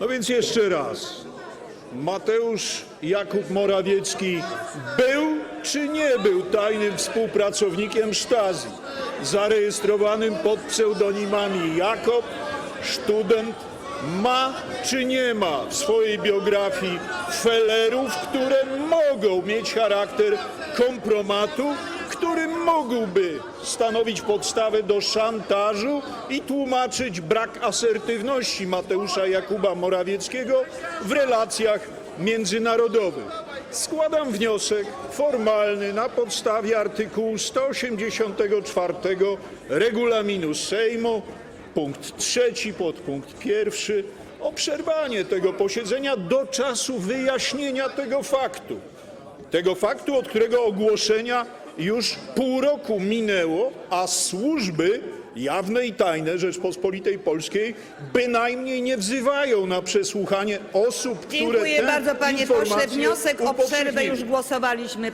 No więc jeszcze raz. Mateusz Jakub Morawiecki był czy nie był tajnym współpracownikiem Stasi, zarejestrowanym pod pseudonimami Jakob, Student, ma czy nie ma w swojej biografii felerów, które mogą mieć charakter kompromatu, który mógłby stanowić podstawę do szantażu i tłumaczyć brak asertywności Mateusza Jakuba Morawieckiego w relacjach międzynarodowych. Składam wniosek formalny na podstawie artykułu 184 regulaminu Sejmu, punkt trzeci, podpunkt pierwszy, o przerwanie tego posiedzenia do czasu wyjaśnienia tego faktu. Tego faktu, od którego ogłoszenia już pół roku minęło, a służby jawne i tajne Rzeczpospolitej Polskiej bynajmniej nie wzywają na przesłuchanie osób, które Dziękuję te bardzo, panie pośle. informacje Wniosek o przerwę już głosowaliśmy.